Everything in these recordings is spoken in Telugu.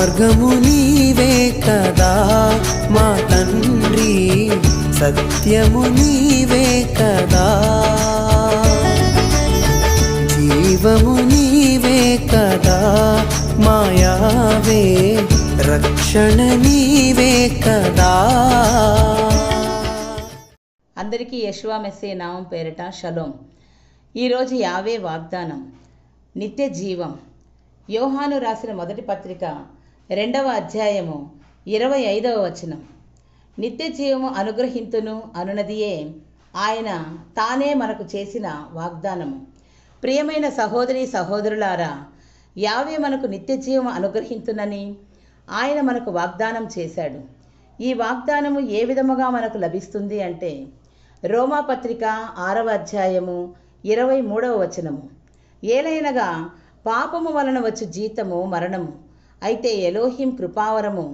మార్గము నీవే కదా మా తండ్రి. సత్యము నీవే కదా. జీవము నీవే కదా మాయావే. రక్షణ నీవే కదా. అందరికీ యశ్వా మెస్సే నామం పేరిట షలోం. ఈరోజు యావే వాగ్దానం నిత్య జీవం. యోహాను రాసిన మొదటి పత్రిక రెండవ అధ్యాయము ఇరవై ఐదవ వచనం. నిత్య జీవము అనుగ్రహింతును అనునదియే ఆయన తానే మనకు చేసిన వాగ్దానము. ప్రియమైన సహోదరి సహోదరులారా యావే మనకు నిత్య జీవం అనుగ్రహించునని ఆయన మనకు వాగ్దానం చేశాడు. ఈ వాగ్దానము ఏ విధముగా మనకు లభిస్తుంది అంటే రోమా పత్రిక ఆరవ అధ్యాయము ఇరవై మూడవ వచనము. ఏలైనగా పాపము వలన వచ్చు జీతము మరణము. అయితే ఎలోహిం కృపావరము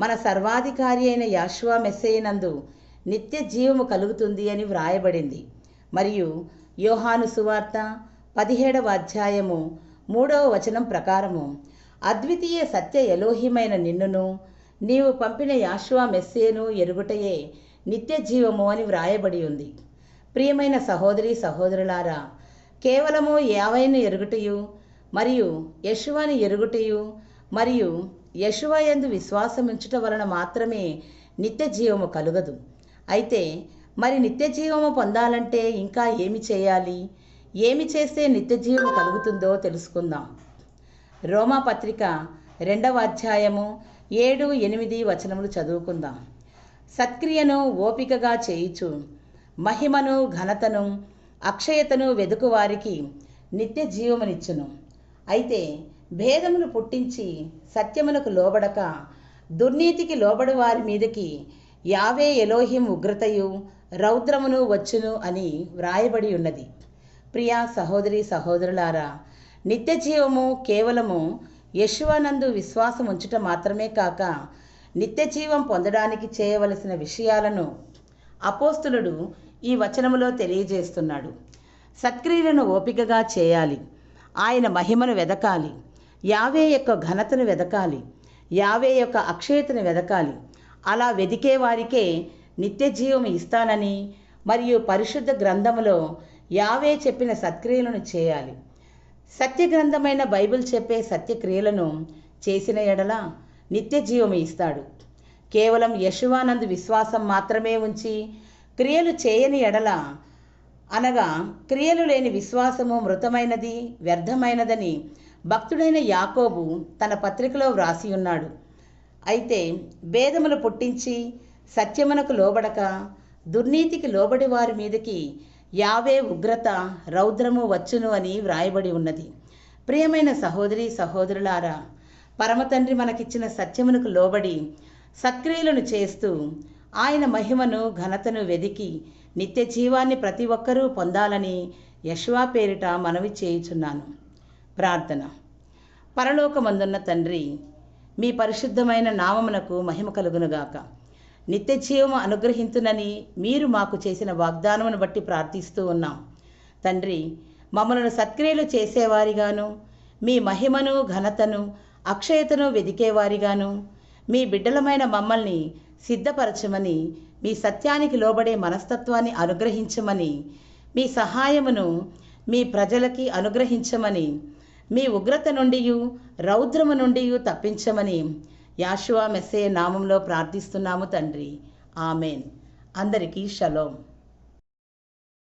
మన సర్వాధికారి అయిన యాశ్వా మెస్సేయనందు నిత్య జీవము కలుగుతుంది అని వ్రాయబడింది. మరియు యోహాను సువార్త పదిహేడవ అధ్యాయము మూడవ వచనం ప్రకారము అద్వితీయ సత్య ఎలోహిమైన నిన్నును నీవు పంపిన యాశ్వా మెస్సేను ఎరుగుటయే నిత్య జీవము అని వ్రాయబడి ఉంది. ప్రియమైన సహోదరి సహోదరులారా కేవలము యావైను ఎరుగుటయు మరియు యశువాని ఎరుగుటయు మరియు యశువయందు విశ్వాసం విశ్వాసముంచుట వలన మాత్రమే నిత్య జీవము కలుగదు. అయితే మరి నిత్య జీవము పొందాలంటే ఇంకా ఏమి చేయాలి? ఏమి చేస్తే నిత్య జీవము కలుగుతుందో తెలుసుకుందాం. రోమా పత్రిక రెండవ అధ్యాయము ఏడు ఎనిమిది వచనములు చదువుకుందాం. సత్క్రియను ఓపికగా చేయుచు మహిమను ఘనతను అక్షయతను వెదుకువారికి నిత్య జీవమునిచ్చును. అయితే భేదములు పుట్టించి సత్యమునకు లోబడక దుర్నీతికి లోబడి వారి మీదకి యావే ఎలోహిం ఉగ్రతయు రౌద్రమును వచ్చును అని వ్రాయబడి ఉన్నది. ప్రియా సహోదరి సహోదరులారా నిత్య జీవము కేవలము యశువానందు విశ్వాసం ఉంచుట మాత్రమే కాక నిత్య జీవం పొందడానికి చేయవలసిన విషయాలను అపోస్తులుడు ఈ వచనములో తెలియజేస్తున్నాడు. సత్క్రియలను ఓపికగా చేయాలి. ఆయన మహిమను వెదకాలి. యావే యొక్క ఘనతను వెదకాలి యావే యొక్క అక్షయతను వెదకాలి. అలా వెదికే వారికే నిత్య జీవం ఇస్తానని మరియు పరిశుద్ధ గ్రంథములో యావే చెప్పిన సత్క్రియలను చేయాలి. సత్య గ్రంథమైన బైబిల్ చెప్పే సత్యక్రియలను చేసిన ఎడల నిత్య జీవము ఇస్తాడు. కేవలం యశువానంద్ విశ్వాసం మాత్రమే ఉంచి క్రియలు చేయని ఎడల అనగా క్రియలు లేని విశ్వాసము మృతమైనది వ్యర్థమైనదని భక్తుడైన యాకోబు తన పత్రికలో వ్రాసి ఉన్నాడు అయితే భేదములు పుట్టించి సత్యమునకు లోబడక దుర్నీతికి లోబడి వారి మీదకి యావే ఉగ్రత రౌద్రము వచ్చును అని వ్రాయబడి ఉన్నది. ప్రియమైన సహోదరి సహోదరులారా పరమతండ్రి మనకిచ్చిన సత్యమునకు లోబడి సత్క్రియలను చేస్తూ ఆయన మహిమను ఘనతను వెదికి నిత్య జీవాన్ని ప్రతి ఒక్కరూ పొందాలని యశ్వా పేరిట మనవి చేయుచున్నాను. ప్రార్థన. పరలోకమందున్న తండ్రి మీ పరిశుద్ధమైన నామమునకు మహిమ కలుగునుగాక. నిత్య జీవము అనుగ్రహించునని మీరు మాకు చేసిన వాగ్దానమును బట్టి ప్రార్థిస్తూ ఉన్నాం. తండ్రి మమ్మలను సత్క్రియలు చేసేవారిగాను మీ మహిమను ఘనతను అక్షయతను వెదికేవారిగాను మీ బిడ్డలమైన మమ్మల్ని సిద్ధపరచమని మీ సత్యానికి లోబడే మనస్తత్వాన్ని అనుగ్రహించమని మీ సహాయమును మీ ప్రజలకి అనుగ్రహించమని మీ ఉగ్రత నుండి రౌద్రము నుండి తప్పించమని యాషువా మెస్సే నామంలో ప్రార్థిస్తున్నాము తండ్రి. ఆమెన్. అందరికీ షలోం.